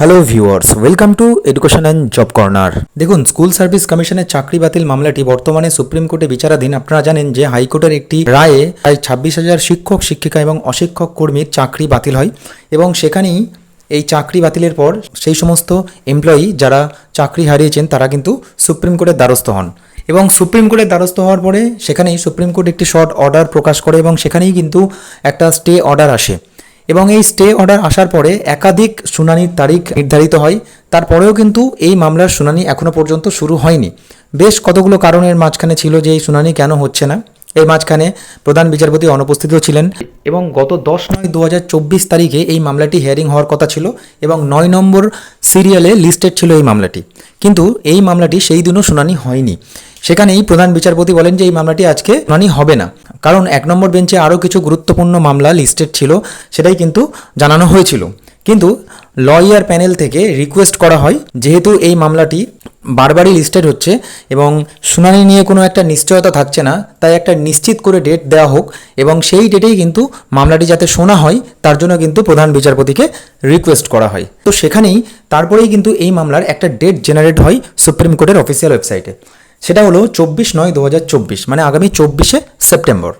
Hello viewers welcome to education and job corner দেখুন school service কমিশনের চাকরি বাতিল মামলাটি বর্তমানে সুপ্রিম কোর্টে বিচারাধীন। আপনারা জানেন যে হাইকোর্টের একটি রায়ে প্রায় ছাব্বিশ হাজার শিক্ষক, শিক্ষিকা এবং অশিক্ষক কর্মীর চাকরি বাতিল হয় এবং সেখানেই এই চাকরি বাতিলের পর সেই সমস্ত এমপ্লয়ি যারা চাকরি হারিয়েছেন, তারা কিন্তু সুপ্রিম কোর্টের দ্বারস্থ হন। এবং সুপ্রিম কোর্টের দ্বারস্থ হওয়ার পরে সেখানেই সুপ্রিম কোর্ট একটি শর্ট অর্ডার প্রকাশ করে এবং সেখানেই কিন্তু একটা স্টে অর্ডার আসে। এবং এই স্টে অর্ডার আসার পরে একাধিক শুনানির তারিখ নির্ধারিত হয়। তারপরেও কিন্তু এই মামলার শুনানি এখনও পর্যন্ত শুরু হয়নি। বেশ কতগুলো কারণের মাঝখানে ছিল যে এই শুনানি কেন হচ্ছে না। এর মাঝখানে প্রধান বিচারপতি অনুপস্থিতও ছিলেন এবং গত দশ নয় দু তারিখে এই মামলাটি হিয়ারিং হওয়ার কথা ছিল এবং নয় নম্বর সিরিয়ালে লিস্টেড ছিল এই মামলাটি। কিন্তু এই মামলাটি সেই দিনও শুনানি হয়নি। সেখানেই প্রধান বিচারপতি বলেন যে এই মামলাটি আজকে শুনানি হবে না। কারণ এক নম্বর বেঞ্চে আরও কিছু গুরুত্বপূর্ণ মামলা লিস্টেড ছিল, সেটাই কিন্তু জানানো হয়েছিল। কিন্তু লয়ার প্যানেল থেকে রিকোয়েস্ট করা হয়, যেহেতু এই মামলাটি বারবারই লিস্টেড হচ্ছে এবং শুনানি নিয়ে কোনো একটা নিশ্চয়তা থাকছে না, তাই একটা নিশ্চিত করে ডেট দেওয়া হোক এবং সেই ডেটেই কিন্তু মামলাটি যাতে শোনা হয়, তার জন্য কিন্তু প্রধান বিচারপতিকে রিকোয়েস্ট করা হয়। তো সেখানেই তারপরেই কিন্তু এই মামলার একটা ডেট জেনারেট হয় সুপ্রিম কোর্টের অফিসিয়াল ওয়েবসাইটে। সেটা হলো চব্বিশ নয় দু মানে আগামী চব্বিশে সেপ্টেম্বর।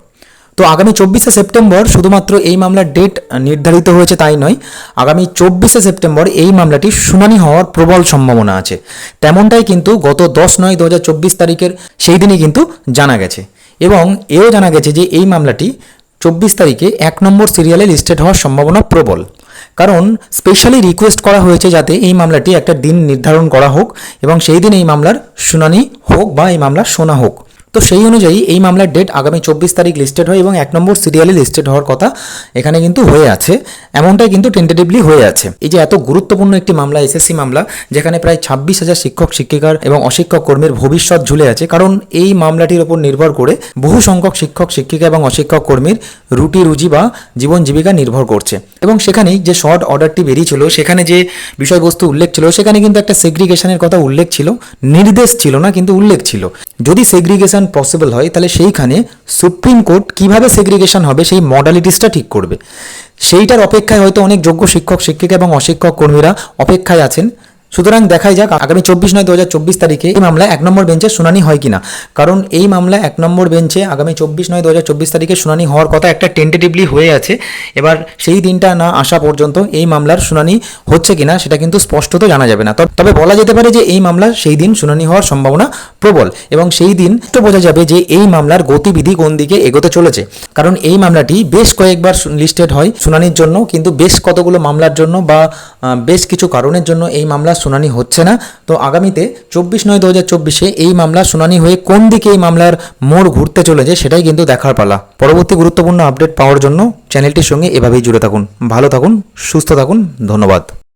তো আগামী চব্বিশে সেপ্টেম্বর শুধুমাত্র এই মামলার ডেট নির্ধারিত হয়েছে তাই নয়, আগামী চব্বিশে সেপ্টেম্বর এই মামলাটি শুনানি হওয়ার প্রবল সম্ভাবনা আছে। তেমনটাই কিন্তু গত দশ নয় দু তারিখের সেই দিনই কিন্তু জানা গেছে। এবং এও জানা গেছে যে এই মামলাটি চব্বিশ তারিখে এক নম্বর সিরিয়ালে লিস্টেড হওয়ার সম্ভাবনা প্রবল। কারণ স্পেশালি রিকোয়েস্ট করা হয়েছে যাতে এই মামলাটি একটা দিন নির্ধারণ করা হোক এবং সেই দিন এই মামলার শুনানি হোক বা এই মামলা শোনা হোক। তো সেই অনুযায়ী এই মামলার ডেট আগামী চব্বিশ তারিখ লিস্টেড হয় এবং এক নম্বর সিরিয়ালে লিস্টেড হওয়ার কথা এখানে কিন্তু হয়ে আছে। এমনটাই কিন্তু টেন্টেটিভলি হয়ে আছে। এই যে এত গুরুত্বপূর্ণ একটি মামলা এসএসসি মামলা, যেখানে প্রায় ছাব্বিশ হাজার শিক্ষক, শিক্ষিকার এবং অশিক্ষক কর্মীর ভবিষ্যৎ ঝুলে আছে, কারণ এই মামলাটির ওপর নির্ভর করে বহু সংখ্যক শিক্ষক, শিক্ষিকা এবং অশিক্ষক কর্মীর রুটি রুজি বা জীবন জীবিকা নির্ভর করছে। এবং সেখানেই যে শর্ট অর্ডারটি বেরিয়েছিল, সেখানে যে বিষয়বস্তু উল্লেখ ছিল, সেখানে কিন্তু একটা সেগ্রিগেশনের কথা উল্লেখ ছিল, নির্দেশ ছিল না, কিন্তু উল্লেখ ছিল। যদি সেগ্রিগেশন পসিবল হয়, তাহলে সেইখানে সুপ্রিম কোর্ট কীভাবে সেগ্রিগেশন হবে, সেই মডালিটিসটা ঠিক করবে। সেইটার অপেক্ষায় হয়তো অনেক যোগ্য শিক্ষক, শিক্ষিকা এবং অশিক্ষক কর্মীরা অপেক্ষায় আছেন। সুতরাং দেখাই যাক আগামী চব্বিশ নয় দু হাজার চব্বিশ তারিখে এই মামলা এক নম্বর বেঞ্চে শুনানি হয় কিনা। কারণ এই মামলা এক নম্বর বেঞ্চে আগামী চব্বিশ নয় দু হাজার চব্বিশ তারিখে শুনানি হওয়ার কথা একটা টেন্টেটিভলি হয়ে আছে। এবার সেই দিনটা না আসা পর্যন্ত এই মামলার শুনানি হচ্ছে কিনা সেটা কিন্তু স্পষ্টত জানা যাবে না। তবে- বলা যেতে পারে যে এই মামলার সেই দিন শুনানি হওয়ার সম্ভাবনা প্রবল এবং সেই দিন তো বোঝা যাবে যে এই মামলার গতিবিধি কোন দিকে এগোতে চলেছে। কারণ এই মামলাটি বেশ কয়েকবার লিস্টেড হয় শুনানির জন্য, কিন্তু বেশ কতগুলো মামলার জন্য বা বেশ কিছু কারণের জন্য এই মামলার শুনানি হচ্ছে না। তো আগামীতে চব্বিশ নয় দু হাজার চব্বিশে এই মামলা শুনানি হয়ে কোন দিকে এই মামলার মোড় ঘুরতে চলেছে সেটাই কিন্তু দেখার পালা। পরবর্তী গুরুত্বপূর্ণ আপডেট পাওয়ার জন্য চ্যানেলটির সঙ্গে এভাবেই জুড়ে থাকুন। ভালো থাকুন, সুস্থ থাকুন, ধন্যবাদ।